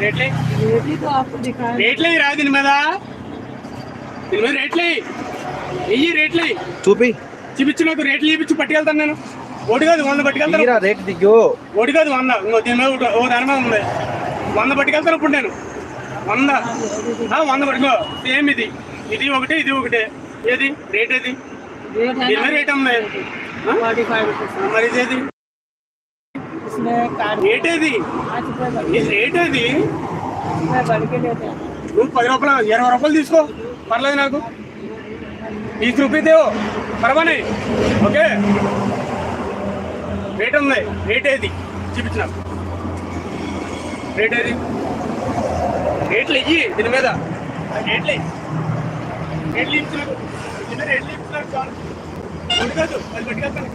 రేట్లే ये भी तो आपको दिखाया రేట్లే రా దీని మీద దీని మీద రేట్లే వెయ్యి రేట్లే చూపి చూపించు నాకు రేట్లు చూపించి పట్టుకెళ్తాను నేను ఒకటి కాదు వంద పట్టుకెళ్తాను తీరా రేట్ దిగు ఒకటి కాదు వంద ఇంకో దీని మీద ఒకటి- ఓ దాని మీద ఉంది వంద పట్టుకెళ్తాను ఇప్పుడు నేను వంద ఆ, వంద పట్టుకో సేమ్ ఇది ఇది ఒకటి ఇది ఒకటి ఏది రేట్ ఏది रेट है దీని మీద రేట్ ఉంది ఆ? फोर्टी फाइव रुपीज ఆ, మరి ఇది ఏది నువ్వు పది రూపాయలు ఇరవై రూపాయలు తీసుకో. పర్లేదు నాకు. ఈ రూపీదేవో పర్వాలే. ఓకే? రేట్ ఉంది. రేట్ ఏది? చూపించిన. రేట్ ఏది? రేట్లు ఇయ్యి దీని మీద. రేట్లు రేట్లు ఇచ్చిన. రేట్లు ఇస్తున్నారు కాదు అది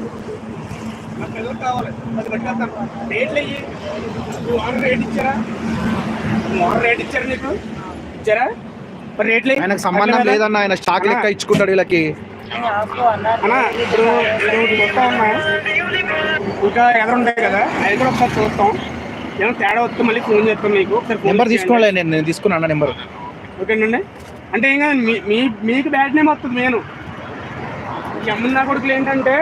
రేట్లు రేట్ ఇచ్చారా? రేట్ ఇచ్చారా నీకు? ఇచ్చారా? ఆయనకు సంబంధం లేదన్న ఆయన స్టాక్ లెక్క ఇచ్చుకుంటాడు వీళ్ళకి. ఇంకా ఎవరు ఉంటాయి మొత్తం ఇంకా కదా? అది కూడా ఒకసారి చూస్తాం. ఏమైనా తేడా వస్తే మళ్ళీ ఫోన్ చేస్తాం మీకు. నెంబర్ తీసుకోవాలి నేను నేను తీసుకున్నాను నెంబర్ ఓకేనండి అంటే ఇంకా మీ మీకు బ్యాడ్ నేమ్ వస్తుంది నేను ఎమ్మెల్యే కొడుకులు ఏంటంటే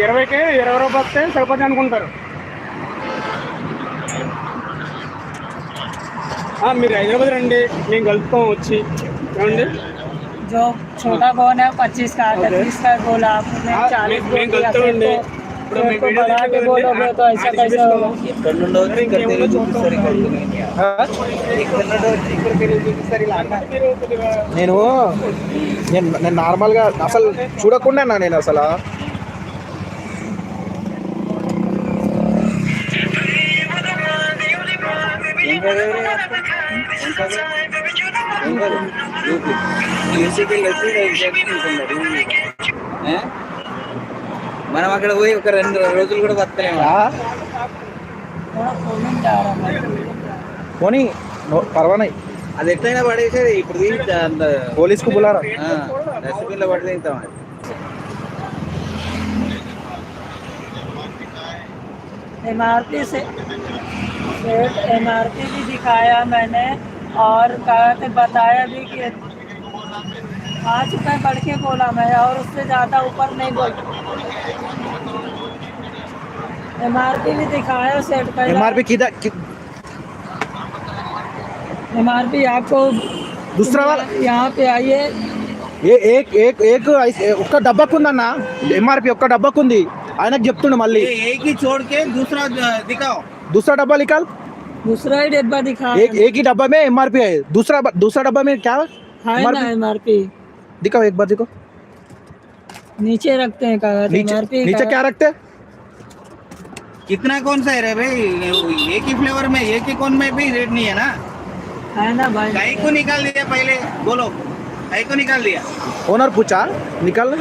ఇరవైకే ఇరవై రూపాయలు వస్తే సరిపోతుంది అనుకుంటారు ఆ, మీరు హైదరాబాద్ రండి మేము కలుపుతాం వచ్చి ఏమండి जो छोटा कौन है पच्चीस का आता ओके। है तीस का बोला आपने हाँ, चालीस मैं- बोल मैं दिया गलत हूँ, फिर मैं- तो ఇప్పుడు फिर మీ तो వీడియో बढ़ा के देखते बोलोगे हैं, तो ऐसा आठ कैसे बीस होगा ఇంకేమన్నా చూస్తాం. మీరు కొద్దిగా నేను నేను నేను నార్మల్గా అసలు చూడకుండా నేను అసలు మనం అక్కడ పోయి ఒక రెండు రోజులు కూడా బతకలేము ఆ? थोड़ा कूलिंग जा रहा है పోనీ నో పర్వాలేదు అది ఎట్లయినా పడేసేది ఇప్పుడు తీసి అంత పోలీస్కు బులారా డస్ట్బిన్ లో పడి తింటాం అది एमआरपी से एमआरपी भी दिखाया मैंने और कहा कि बताया भी कि पाँच रुपये बढ़ के बोला मैं और उससे ज़्यादा ऊपर नहीं बोल एमआरपी भी दिखाया सेट का ఎంఆర్పి కింద एमआरपी आपको दूसरा वाला यहाँ पे आइए ఏ ఏక్ ఏక్ ఏక్ ఐస్- ఏ- ఒక్క డబ్బాకుందన్న ఎంఆర్పి ఒక్క డబ్బాకుంది ఆయనకు చెప్తుండు మళ్ళీ ये एक ही छोड़ के दूसरा डब्बा निकाल। दूसरा ही डब्बा दिखा एक एक ही डब्बा में एम आर पी है। दूसरा दूसरा डब्बा में क्या है एमआरपी दिखाओ एक बार देखो नीचे रखते हैं कागज़ नीचे, क्या रखते हैं? कितना कौन सा है रे भाई? एक ही फ्लेवर में एक ही कौन में भी रेट नहीं है ना? है ना भाई? गाय को निकाल दिया पहले? बोलो। गाय को निकाल दिया? ओनर पूछा। निकाल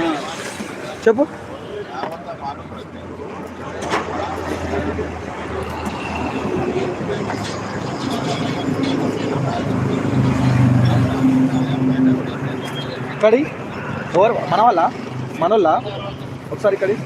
चुप ఇక్కడి ఎవరు? మన వాళ్ళ? మన వాళ్ళ? ఒకసారి ఇక్కడి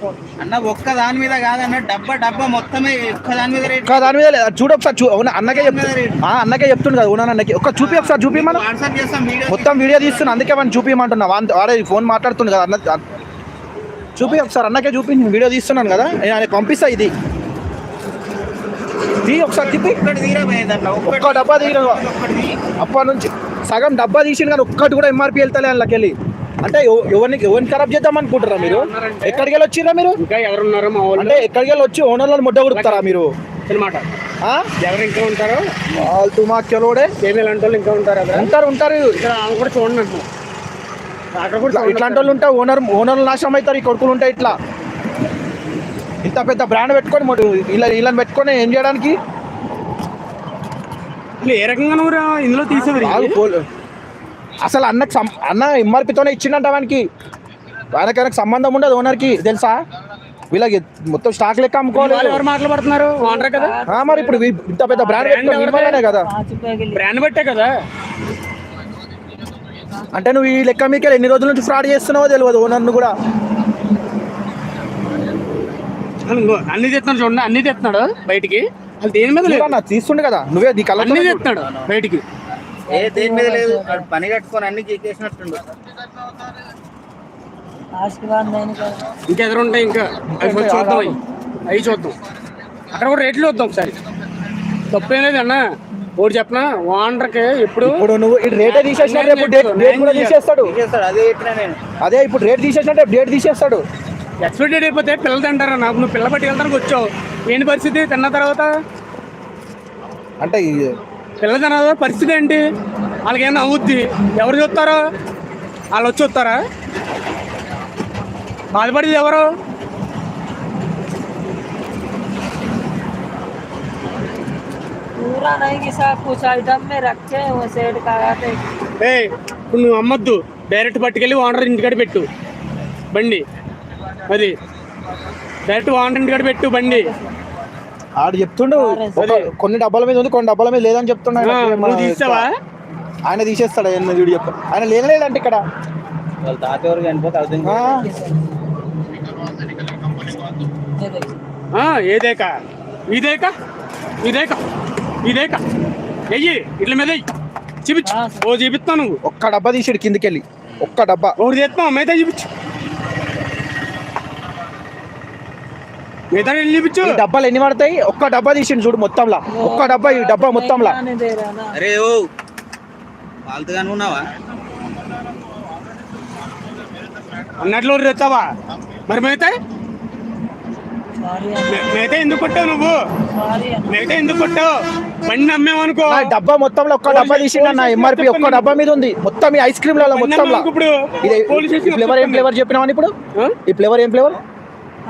ఫోన్ అన్న ఒక్క దాని మీద కాదన్న డబ్బా డబ్బా మొత్తమే ఒక్క దాని మీద రేట్ దాని మీద లేదు. చూడు ఒకసారి చూ అవునా? అన్నకే చెప్తు ఆ, అన్నకే చెప్తుండు కదా ఓనర్ అన్నకి? ఒక చూపి ఒకసారి చూపి మనం. వాట్సాప్ చేస్తాం వీడియో మొత్తం వీడియో తీస్తున్నా అందుకే మనం చూపించమంటున్నా వాన్- వాడే ఫోన్ మాట్లాడుతుండు కదా అన్న చూపి ఒకసారి అన్నకే చూపి నేను వీడియో తీస్తున్నాను కదా. నేను పంపిస్తా ఇది. తీ ఒకసారి తిప్పి. ఒక్క డబ్బా తీ. అప్పటి నుంచి సగం డబ్బా తీసిండు కానీ ఒక్కటి కూడా ఎంఆర్పి వెళ్తలే అందులోకి వెళ్ళి అంటే ఎవ- ఎవరిని ఎవరిని ఖరాబ్ చేద్దాం అనుకుంటారా మీరు? ఎక్కడికి వెళ్ళి వచ్చిరా మీరు? ఇంకా ఎవరున్నారో మా వాళ్ళు. అంటే ఎక్కడికి వెళ్ళి వచ్చి ఓనర్లను ముడ్డ కొడుకుతారా మీరు? అనమాట? ఎవరు ఇంకా ఉంటారో? వాళ్ళు ఇంకా ఉంటారు ఉంటారు ఉంటారు. ఇక్కడ కూడా చూడండి అంటున్నాం అక్కడ కూడా ఇట్లా చూడండి ఇట్లాంటి వాళ్ళు ఉంటారు ఓనర్ ఓనర్లు నాశనం అవుతారు ఈ కొడుకులు ఉంటాయి ఇట్లా. ఇంత పెద్ద బ్రాండ్ పెట్టుకొని మరి ఇలా ఇలా పెట్టుకొని ఏం చేయడానికి? ఏ రకంగా ఇందులో తీసేవారు అసలు అన్నకు అన్న ఎంఆర్పితోనే ఇచ్చిండంట వానికి. వానికి వెనక సంబంధం ఉండదు ఓనర్కి తెలుసా? వీళ్ళకి మొత్తం స్టాక్ లెక్క అమ్ముకోవాలి మాట్లాడుతున్నారు? కదా? మరి ఇప్పుడు ఇంత పెద్ద బ్రాండ్ పెట్టుకోవాలి కదా? బ్రాండ్ పెట్టే కదా? అంటే నువ్వు ఈ లెక్క మీకు ఎన్ని రోజుల నుంచి ఫ్రాడ్ చేస్తున్నావో తెలియదు ఓనర్ను కూడా. అన్ని తెస్తున్నాడు చూడండి అన్ని తెస్తున్నాడు బయటికి. అది దేని మీద లేదు. తీస్తుండే కదా నువ్వే నీ కళ్ళ తెస్తున్నాడు బయటికి. ఏ దేని మీద లేదు. పని కట్టుకొని అన్ని చేసినట్టుండు ఇంకా ఎదురుంటాయి ఇంకా? అవి చూద్దాం అవి. అవి చూద్దాం. అక్కడ కూడా రేట్లు చూద్దాం ఒకసారి. తప్పేం లేదు అన్న. ఒకటి చెప్పనా? ఓనర్కి ఇప్పుడు ఇప్పుడు నువ్వు రేటే తీసేసినట్టు రేపు డేట్ డేట్ కూడా తీసేస్తాడు. అదే ఇప్పుడు రేట్ తీసేసినట్టు డేట్ తీసేస్తాడు. ఎక్స్పెక్టెడ్ అయిపోతే పిల్లలు తింటారు. నాకు నువ్వు పిల్ల పట్టి వెళ్తానికి వచ్చావు. ఏంటి పరిస్థితి? తిన్న తర్వాత? అంటే పిల్ల తిన పరిస్థితి ఏంటి? వాళ్ళకి వాళ్ళకేమైనా అవుద్ది. ఎవరు చూస్తారో? వాళ్ళు వచ్చి చూస్తారా? బాధపడేది ఎవరు? ఏ నువ్వు అమ్మద్దు. డైరెక్ట్ పట్టుకెళ్ళి ఓనర్ ఇంటికాడ పెట్టు. బండి. మరి డైరెక్ట్ వాంటెంట్ కూడా పెట్టు బండి. ఆడు చెప్తుండు కొన్ని డబ్బాల మీద ఉంది కొన్ని డబ్బాల మీద లేదని చెప్తున్నాడు తీసావా ఆయన తీసేస్తాడు ఆయన చూడు చెప్ప ఆయన లేదంటే ఇక్కడ. వాళ్ళ తాత ఇదేకా ఇదేకా ఏదేక? ఇదేక? ఇదేక? ఇదేక? వెయ్యి ఇట్ల మీద చూపించు. ఓ చూపిస్తాను నువ్వు. ఒక్క డబ్బా తీసాడు కిందకెళ్ళి. ఒక్క డబ్బా. ఓడి చేస్తాం మీద చూపించు. డబ్బాలు ఎన్ని పడతాయి? ఒక్క డబ్బా తీసిండు చూడు మొత్తంలా. ఒక్క డబ్బా ఈ డబ్బా మొత్తంలా. అరే అన్నట్లు రెత్తావా మరి మేతే మేతే ఎందుకు కొట్టావు నువ్వు? మేతే ఎందుకు కొట్టావు? బండి నమ్మేమనుకో. డబ్బా మొత్తంలో ఒక్క డబ్బా తీసిండు నా ఎంఆర్పి ఒక్క డబ్బా మీద ఉంది. మొత్తం ఈ ఐస్ క్రీమ్లలో మొత్తం ఇప్పుడు? ఫ్లేవర్ ఏం ఫ్లేవర్ చెప్పినావా ఇప్పుడు? ఈ ఫ్లేవర్ ఏం ఫ్లేవర్?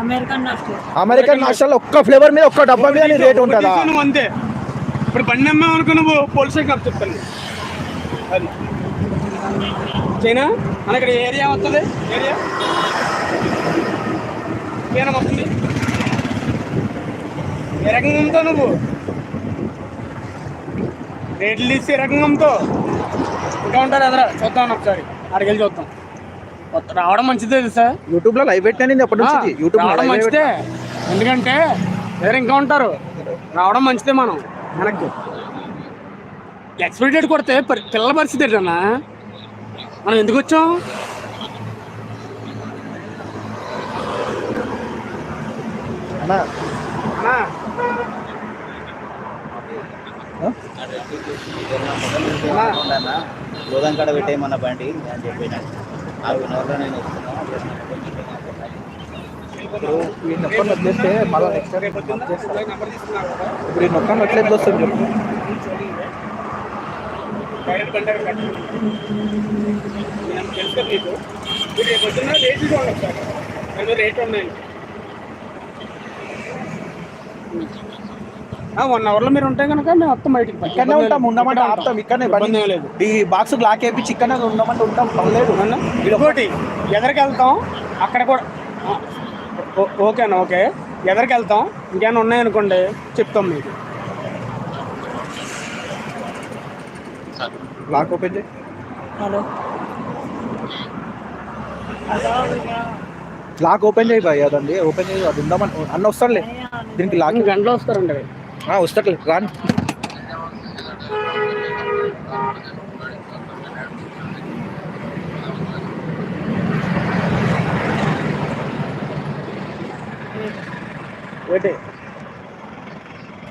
అమెరికన్ నాషనల్ ఒక్క ఫ్లేవర్ మీద ఒక్క డబ్బా మీద రేట్ ఉంటుందా? నువ్వు అంతే. ఇప్పుడు బండి అమ్మామనుకో నువ్వు పోలీస్ అప్ చెప్తాను. అది. చైనా మన ఇక్కడ ఏరియా వస్తుంది? ఏరియా? ఏనా వస్తుంది ఏ రకంగా అమ్ముతావు నువ్వు? రేట్లు తీసి ఏ రకంగా అమ్ముతావు? ఇంకా ఉంటారు ఎదరా? చూద్దాం ఒకసారి. అక్కడికి వెళ్ళి చూద్దాం. రావడం మంచిదే తెలుసా? యూట్యూబ్లో లైవ్ పెట్టాను అప్పటి నుంచి యూట్యూబ్లో రావడం మంచిదే. ఎందుకంటే వేరే ఇంకా ఉంటారు. రావడం మంచిదే మనం. వెనక్కి ఎక్స్పెక్టెడ్ కొడితే పరి- పిల్లల పరిస్థితి ఏంటన్నా? మనం ఎందుకు వచ్చాం? అన్నా, అన్నా, గోదాం కాడ పెట్టేయమన్న బండి అని చెప్పిన ఆ వినోదంలో నేను ఇప్పుడు ఈ నొక్కను వదిలేస్తే మళ్ళీ నెక్స్ట్ టైం ఇప్పుడు ఈ నొక్కను వదిలేదు వస్తుంది చెప్పు. రేట్లు ఉన్నాయి వన్ అవర్లో మీరు ఉంటే కనుక మేము మొత్తం బయటికి. ఇక్కడనే ఉంటాం ఉండమంటే ఇక్కడే ఆపుతాం ఇక్కడనే ఇబ్బంది ఏం లేదు. ఈ బాక్స్ లాక్ వేపించి ఇక్కడనే ఉండమంటే ఉంటాం పర్లేదు అన్న ఇంకోటి ఎదరికి వెళ్తాం అక్కడ కూడా ఓకే అన్న ఓకే. ఎదరికి వెళ్తాం ఇంకేమైనా ఉన్నాయనుకోండి చెప్తాం మీకు. లాక్ ఓపెన్ చేయి. हेलो లాక్ ఓపెన్ చేయి బాయ్ అదండి. ఓపెన్ చేయి అది ఉందామని అన్న వస్తాడులే. దీనికి లాక్ గంటలో వస్తారండి వస్తాడులే రాని. ఏంటి?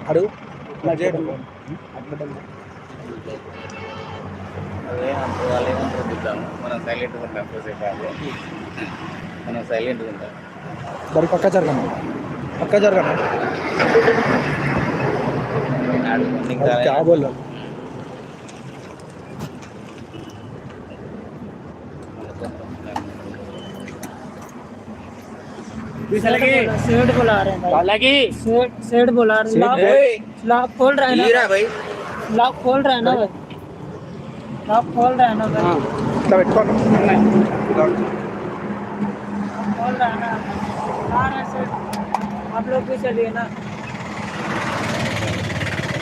అడుగు. వాళ్ళు ఏమంటారు చూద్దాము మనం సైలెంట్గా ఉంటాం ఆగు. మనం సైలెంట్గా ఉంటాం. మరి పక్క జరగను పక్క జరగను क्या बोला? सेठ बुला रहे हैं भाई। बुला रहे खोल रहा है ना भाई। लाभ खोल रहा है ना भाई। हाँ। लाभ खोल रहा है ना भाई। आप लोग भी चलिए ना।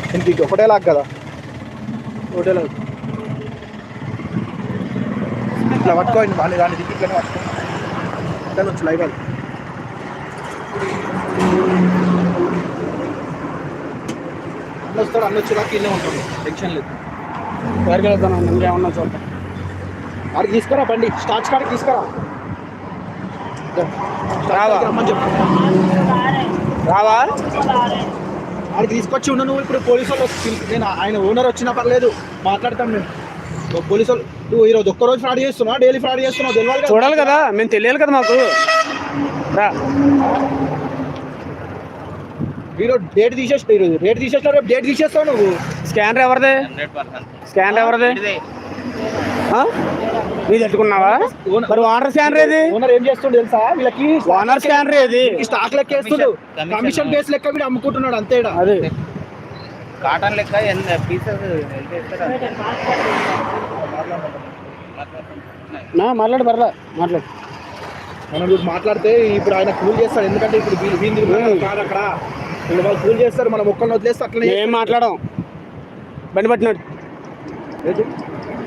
దీనికి ఇది ఒకటే లాక్ కదా? ఒకటే లాక్ ఇట్లా పట్టుకోండి వాడిని దాన్ని దిగి ఇట్లా పట్టుకో ఇట్లా నుంచి లైవ్ అది. వస్తాడు అన్న వచ్చేదాకా ఇల్లే ఉంటాడు టెన్షన్ లేదు. ఎవరికి వెళ్తాను? ఇంకేమన్నా చూద్దాం. వాడికి తీసుకురా బండి. స్టార్ట్ కాడికి తీసుకురా. రావా? రావా? వాడికి తీసుకొచ్చి ఉండు నువ్వు ఇప్పుడు పోలీసు వాళ్ళు వచ్చి- నేను ఆయన ఓనర్ వచ్చినా పర్లేదు మాట్లాడతాం మేము. ఓ పోలీసు వాళ్ళు నువ్వు ఈరోజు ఒక్క రోజు ఫ్రాడ్ చేస్తున్నావు? డైలీ ఫ్రాడ్ చేస్తున్నావు? తెలియాలి? చూడాలి కదా మేము తెలియాలి కదా మాకు. రా. ఈరోజు డేట్ తీసేస్తా ఈరోజు డేట్ తీసేస్తా రేపు డేట్ తీసేస్తావు నువ్వు. స్కానర్ ఎవరిది? స్కానర్ ఎవరిది? ఆ? నీది ఎట్టుకున్నావా మరి ఓనర్ స్కానర్ ఏది? ఓనర్ ఏం చేస్తుండు తెలుసా? వీళ్ళకి ఓనర్ స్కానర్ ఏది? స్టాక్ లెక్క వేస్తుండు. కమిషన్ బేస్ లెక్క వీడు అమ్ముకుంటున్నాడు అంతే. అదే. కాటన్ లెక్క ఎన్ని పీసెస్ నా మాట్లాడు పర్లా మాట్లాడు. మనం ఇప్పుడు మాట్లాడితే ఇప్పుడు ఆయన కూల్ చేస్తాడు. ఎందుకంటే ఇప్పుడు వీ- వీంది కాదు అక్కడ. వీళ్ళు వాళ్ళు కూల్ చేస్తారు. మనం ఒక్కరిని వదిలేస్తే అట్లనే ఏం మాట్లాడం బండి పట్టినాడు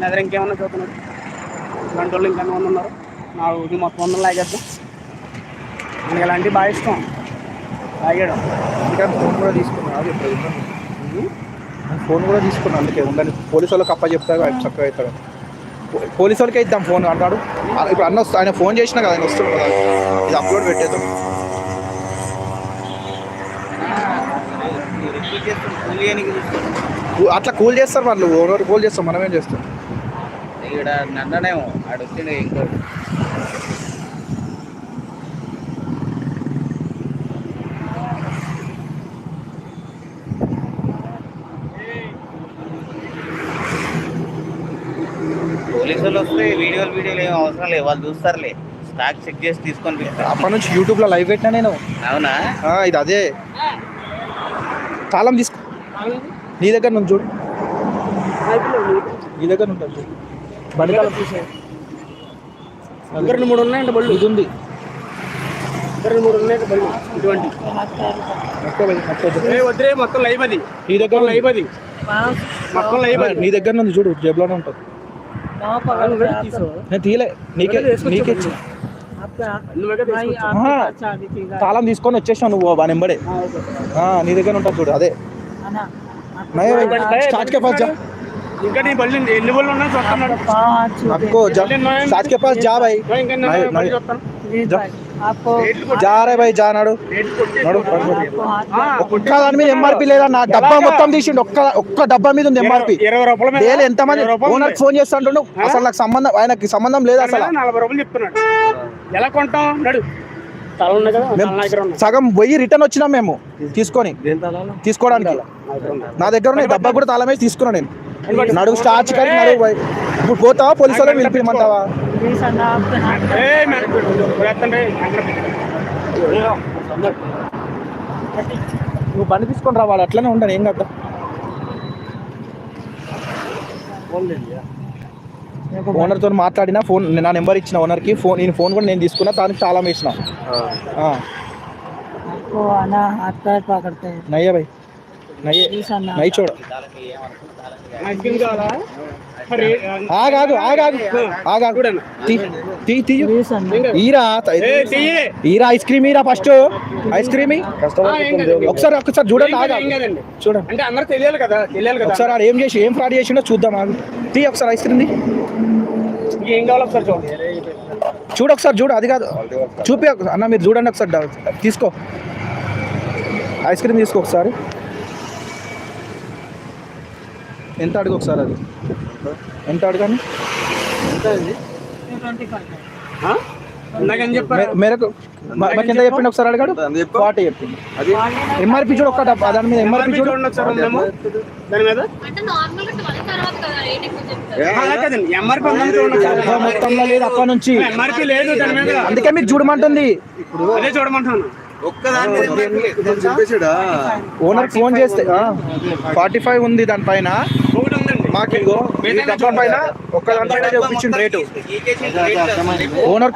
నా దగ్గర ఇంకేమన్నా ఇలాంటి వాళ్ళు ఇంకెంతమంది ఉన్నారు? నాలుగు ఇది మొత్తం వందలు లాగేద్దాం. మనకి ఇలాంటివి బాగా ఇష్టం. లాగాడు ఇంకా ఫోన్ కూడా తీసుకున్నా. అది ఫోన్ కూడా తీసుకున్నా. అందుకే ఉందని పోలీసు వాళ్ళకి అప్ప చెప్తారు చక్కగా అవుతాడు పోలీసు వాళ్ళకే ఇద్దాం ఫోన్ అంటాడు. ఇప్పుడు అన్న వస్తా ఆయన ఫోన్ చేసినా కదా ఆయన వస్తుంది కదా. ఇది అప్లోడ్ పెట్టేద్దాం. అట్లా కూల్ చేస్తారు వాళ్ళు ఓనర్ కూల్ చేస్తాం మనం ఏం చేస్తాం? ఇక్కడ నన్ననేమో ఆడు వచ్చిండే ఇంకోటి. పోలీసు వాళ్ళు వస్తే వీడియోలు వీడియోలు ఏం అవసరం లేదు. వాళ్ళు చూస్తారులే. స్టాక్ చెక్ చేసి తీసుకొని అప్పటి నుంచి యూట్యూబ్లో లైవ్ పెట్టినా నేను. అవునా? ఆ, ఇది అదే. తాళం తీసుకో. నీ దగ్గర నుంచి చూడు. నీ దగ్గర ఉంటుంది చూడు. బండి తాళం ఇంకా రెండు మూడు ఉన్నాయండి బళ్ళు. ఇది ఉంది. ఇంకా రెండు మూడు బళ్ళు. ఇటువంటి. మొత్తం ఇది, మొత్తం ఇది. ఏ వద్దురే మొత్తం లైవ్ అది. నీ దగ్గర లైవ్ అది మొత్తం లైవ్ అది. నీ దగ్గర నుంచి చూడు. జేబులోనే ఉంటుంది. తాళం తీసుకొని వచ్చేసావు నువ్వు వాని ఎంబడే నీ దగ్గర ఉంటావు చూడు అదే. స్టార్ట్ కే పాస్ జా. జారే భయ్ జానాడు ఒక్క దాని మీద ఎంఆర్పీ లేదా? నా డబ్బా మొత్తం తీసిండు. ఒక్క ఒక్క డబ్బా మీద ఉంది ఎంఆర్పీ లేదు ఎంతమంది ఓనర్ ఫోన్ చేస్తుంటుండు అసలు నాకు సంబంధం ఆయనకి సంబంధం లేదు అసలు నలభై రూపాయలు చెప్తున్నాడు. ఎలా కొంటాం? సగం పోయి రిటర్న్ వచ్చినాం మేము తీసుకొని. తీసుకోవడానికి. నా దగ్గర ఉన్నాయి. డబ్బా కూడా తాళం వేసి తీసుకున్నా నేను. నడుగు స్టార్చ్ కానీ నడుగు ఇప్పుడు పోతావా? పోలీసు వాళ్ళు పిలిపిమంటావా? నువ్వు బండి తీసుకొని రావాలి అట్లనే ఉండను ఏం కదా ఓనర్తో మాట్లాడినా ఫోన్ నా నెంబర్ ఇచ్చిన ఓనర్కి ఫోన్ నేను ఫోన్ కూడా నేను తీసుకున్నా తాను తాళం వేసిన. నయ్యా నయ్యి చూడ. ఈరా ఈరా ఐస్ క్రీమ్ ఈరా ఫస్ట్. ఐస్ క్రీమ్ ఒకసారి ఒకసారి చూడండి చూడండి. అంటే అందరూ తెలియాలి కదా తెలియాలి ఒకసారి ఏం చేసి ఏం ఫ్రాడ్ చేసిండో చూద్దాం తీ ఒకసారి ఐస్ క్రీమ్ మీకు ఒకసారి చూడు. ఒకసారి చూడు అది కాదు. చూపి అన్న మీరు చూడండి ఒకసారి తీసుకో. ఐస్ క్రీమ్ తీసుకో ఒకసారి. ఎంత అడుగు ఒకసారి అది? ఎంత అడగండి ఎంత అండి మేరకు మ- మాకు ఎంత చెప్పిండు ఒకసారి అడిగాడు? ఫార్టీ చెప్పింది అది ఎంఆర్పి చూడు ఒక్క దాని మీద ఎంఆర్పి చూడు. దాని మీద? మొత్తంలో లేదు అప్ప నుంచి. ఎంఆర్పి లేదు దాని మీద. అందుకే మీకు చూడమంటుంది. చూడమంటున్నాను. ఓనర్ ఫోన్ చేస్తే ఫార్టీ ఫైవ్ ఉంది దానిపైన మాకు ఈ డబ్బా పైన ఒక్క దానిపైన చూపించిన రేటు. ఓనర్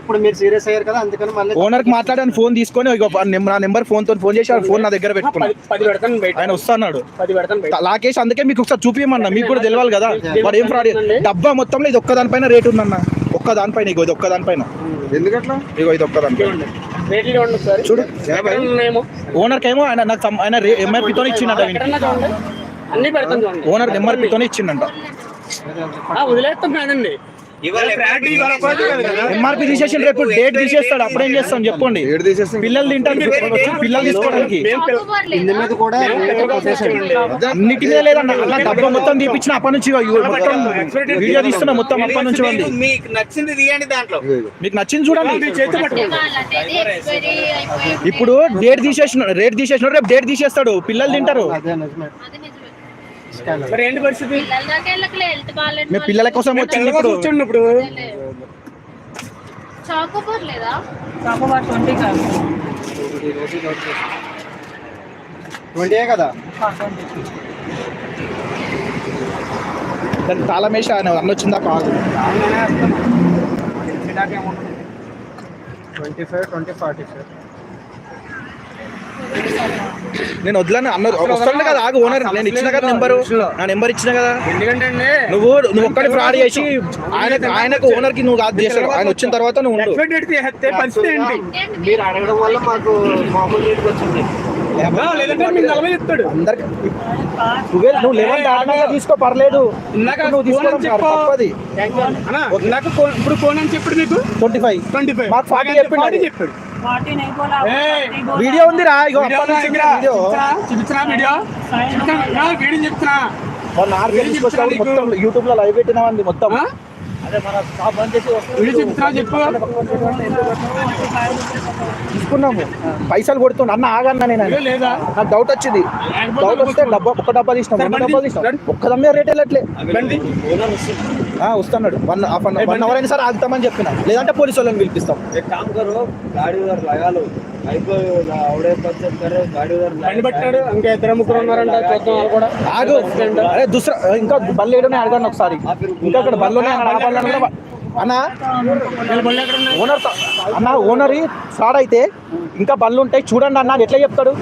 ఇప్పుడు మీరు సీరియస్ అయ్యారు కదా అందుకని మళ్ళీ ఓనర్కి మాట్లాడాను ఫోన్ తీసుకొని ఇగో నా నెంబర్ ఫోన్తో ఫోన్ చేసి ఫోన్ నా దగ్గర పెట్టుకున్నా. పది పది పెడతాను బయట. ఆయన వస్తున్నాడు. పది పెడతాను బయట. లాకేష్ అందుకే మీకు ఒకసారి చూపించమన్నా మీకు కూడా తెలియాలి కదా. వాడు ఏం ఫ్రాడ్? డబ్బా మొత్తంలో ఇది ఒక్క దానిపైన రేట్ ఉందన్న. ఒక్క దానిపైన ఇగో ఇది ఒక్క దానిపైన ఎందుకట్లా? ఇగో ఇది ఒక్క దానిపైన చూడు. ఎక్కడ ఉన్నాయేమో ఓనర్ కేమో ఆయన నాకు ఆయన ఎంఆర్పితో. ఎక్కడన్నా చూడండి. అన్ని చూడండి. ఓనర్ ఎంఆర్పితో ఇచ్చిండంట. ఆ, వదిలేస్తాం కాదండి. ఎంఆర్పి తీసేసిన రేపు డేట్ తీసేస్తాడు అప్పుడేం చేస్తాం చెప్పండి. పిల్లలు తింటారు వచ్చి పిల్లలు తీసుకోవడానికి. అన్నిటి మీద లేదన్న అలా డబ్బా మొత్తం తీపించిన అప్పటి నుంచి మొత్తం వీడియో తీస్తున్నా మొత్తం అప్పటి నుంచి ఉంది మీకు నచ్చింది తీయండి దాంట్లో. మీకు నచ్చింది చూడండి. ఇప్పుడు డేట్ తీసేసిన రేట్ తీసేసిన రేపు డేట్ తీసేస్తాడు. పిల్లలు తింటారు అదే నిజమే అది నిజమే మరి ఏంటి పరిస్థితి? మీ పిల్లల కోసం వచ్చింది ఇప్పుడు. చాకోబార్ లేదా? చాకోబార్ ట్వంటీ కాదు. ట్వంటీ. కదా తాళం వేసి ఆయన అన్న వచ్చిందా కాదు? Twenty five twenty forty five. నేను వదిలేను అన్న వస్తాను కదా ఆగు ఓనర్ నేను ఇచ్చిన కదా నెంబరు నా నెంబర్ ఇచ్చిన కదా. ఎందుకంటే నువ్వు నువ్వు ఒక్కడి ఫ్రాడ్ చేసి ఆయనకు ఆయనకు ఓనర్కి నువ్వు కాదు చేసాడు ఆయన వచ్చిన తర్వాత నువ్వు ఉండు. మీరు అడగడం వల్ల మాకు మామూలు వచ్చింది. నువ్వే లెవెన్ తీసుకో పర్లేదు. నువ్వు ఇప్పుడు ఫోన్ అని చెప్పాడు మీకు ట్వంటీ ఫైవ్ ట్వంటీ ఫైవ్ మాకు 40 చెప్పిండు. ఫార్టీ చెప్పాడు. వీడియో ఉందిరా ఇగో వీడియో చూపించరా వీడియో వీడియో మొత్తం। యూట్యూబ్లో లైవ్ పెట్టినామండి మొత్తం తీసుకున్నాము. పైసలు కొడుతున్నా అన్న ఆగన్నా నేను నాకు డౌట్ వచ్చింది. డౌట్ వస్తే డబ్బా ఒక్క డబ్బా తీసినాం డబ్బా తీసినాం. ఒక్క దమ్మే రేట్ వెళ్ళట్లే. వస్తున్నాడు one half an one hour అయినా సరే ఆగుతామని చెప్పిన లేదంటే పోలీసు వాళ్ళని పిలిపిస్తాం एक काम करो गाड़ी उधर लगा लो भाई आवड़े बच्चे करे गाड़ी उधर బండి పట్టాడు ఇంకా ఇద్దరు ముగ్గురు ఉన్నారంట చూద్దాం వాళ్ళు కూడా ఆగు అరే దుసరా ఇంకా బళ్ళు ఏడనే అడగాను ఒకసారి ఇంకా ఇక్కడ బళ్ళు ఉన్నాయి అన్న, ఆ బళ్ళు అన్న కూడా- అన్న వీళ్ళ బండి ఎక్కడ ఉన్నాయి ఓనర్ తో- అన్న ఓనర్ ఫ్రాడ్ అయితే ఇంకా బళ్ళు ఉంటాయి చూడండి అన్న అది ఎట్లా చెప్తాడు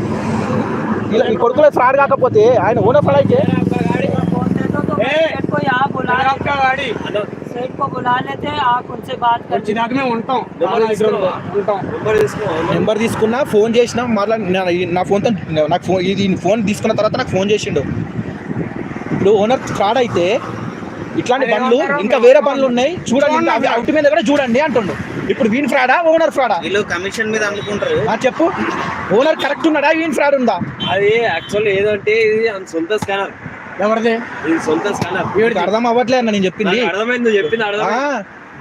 ఇలా ఈ కొడుకులో ఫ్రాడ్ కాకపోతే ఆయన ఓనర్ ఫ్రాడ్ అయితే फोन दे दो तो ए! सेठ को यहाँ बुला ఇక్కడ ఒక్క వాడి सेठ को बुला लेते आप उनसे बात कर వచ్చి దాకా మేము ఉంటాం చాలా దగ్గర ఉంటాం. ఉంటాం నెంబర్ తీసుకున్నా ఫోన్ చేసిన మళ్ళీ నా ఫోన్తో నాకు ఫోన్ ఇది ఫోన్ తీసుకున్న తర్వాత నాకు ఫోన్ చేసిండు ఇప్పుడు ఓనర్ ఫ్రాడ్ అయితే ఇట్లాంటి బండ్లు ఇంకా వేరే బండ్లు ఉన్నాయి చూడండి ఇంకా అవి అవుట్ మీద కూడా చూడండి అంటుండు ఇప్పుడు వీన్ ఫ్రాడా ఓనర్ ఫ్రాడా వీళ్ళు కమిషన్ మీద అమ్ముకుంటారు ఆ, చెప్పు ఓనర్ కరెక్ట్ ఉన్నాడా వీన్ ఫ్రాడ్ ఉందా అది యాక్చువల్ ఏదంటే ఇది ఆయన సొంత స్కానర్ అర్థం అవ్వట్లేదు అన్న నేను చెప్పింది. అర్థమైంది చెప్పింది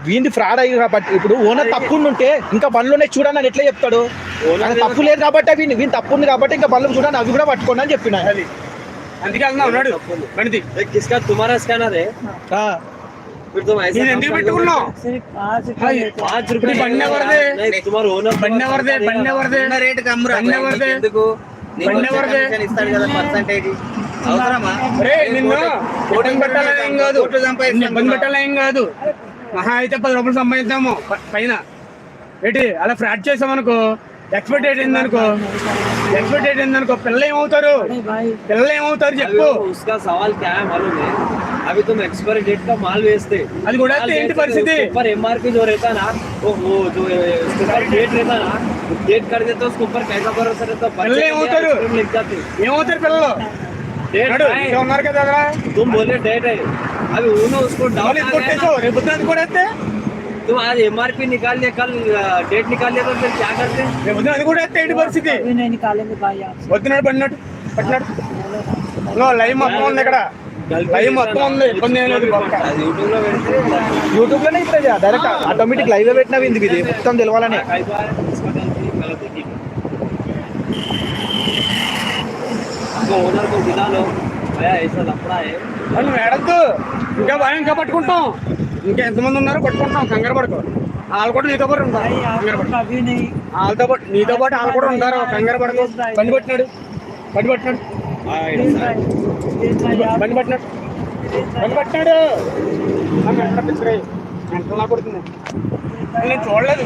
వీంది ఫ్రాడ్ అయ్యి కాబట్టి ఇప్పుడు ఓనర్ తప్పుండుంటే ఇంకా బండ్లోనే చూడండి అని ఎట్లా చెప్తాడు? తప్పు లేదు కాబట్టి వీని వీని తప్పు ఉంది కాబట్టి ఇంకా బండ్లు చూడండి అవి కూడా పట్టుకోండి అని చెప్పిన. అందుకే ఎందుకు అవసరమా రే నిన్ను కోటింగ్ పెట్టాలా ఏం కాదు కోట్లు సంపాదిస్తాను. నిన్ను ఇబ్బంది పెట్టాలా ఏం కాదు మహా అయితే పది రూపాయలు సంపాదిద్దాము ప- పైన ఏంటి అలా fraud చేసామనుకో expect date ఏందనుకో expect date ఏందనుకో పిల్లలు ఏమవుతారు अरे भाई పిల్లలు ఏమవుతారు अभी చెప్పు वो उसका सवाल क्या है मालूम है अभी तुम एक्सपायरी डेट का माल बेचते అది కూడా माल ఏంటి बेचते, పరిస్థితి उसके ऊपर एमआरपी जो रहता ना वो वो जो उसके ऊपर डेट रहता ना डेट कर देते उसके ऊपर कैसा भरोसा रहता पहले बच्चे वो तो- के लिख जाते ఏమవుతారు పిల్లలు डेट నడు, है ఇక్కడ ఉన్నారు కదా అక్కడ तुम बोले डेट है अभी उन्होंने उसको వాళ్ళు डाउन ఇది కొట్టేసావు రేపు పొద్దున అది కూడా వేస్తే तुम आज एमआरपी निकाल लिया कल डेट निकाल लिया तो फिर क्या करते రేపు పొద్దున అది కూడా వేస్తే ఏంటి పరిస్థితి अभी नहीं निकालेंगे भाई आप వద్దున్నాడు పడినట్టు పట్టినాడు లో లైవ్ మొత్తం ఉంది ఇక్కడ లైవ్ మొత్తం ఉంది ఇబ్బంది ఏం లేదు పక్క. అది యూట్యూబ్ లో పెడితే యూట్యూబ్ లోనే ఇస్తుంది డైరెక్ట్ ఆటోమేటిక్ లైవ్ పెట్టినవి ఇందుకు ఇది మొత్తం తెలవాలనే कई है आपको ओनर को बुला लो भैया ऐसा लफड़ा है వాళ్ళు మేడద్దు ఇంకా భయం ఇంకా పట్టుకుంటాం ఇంకా ఎంతమంది ఉన్నారో పట్టుకుంటాం కంగారు పడుకో వాళ్ళు కూడా నీతో పాటు ఉంటారు भाई కంగారు आपको పడుకో कभी नहीं వాళ్ళతో పాటు నీతో పాటు వాళ్ళు కూడా ఉంటారు కంగారు పడుకో బండి పట్టినాడు బండి పట్టినాడు प्लीज भाई प्लीज भाई आप బండి పట్టినాడు బండి పట్టినాడు నాకు వెంటనే పిచ్చిరాయి. వెంటనే నాకు కొడుతుంది నేను చూడలేదు